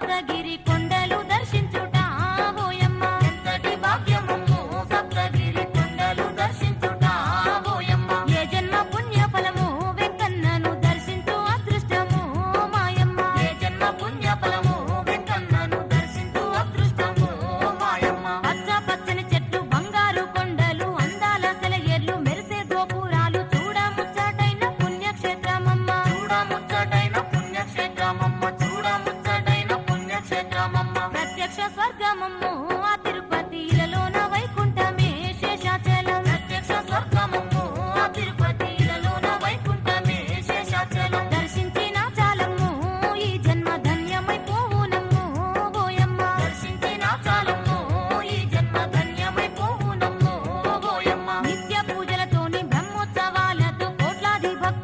गिरी ప్రత్యక్ష స్వర్గమమ్మ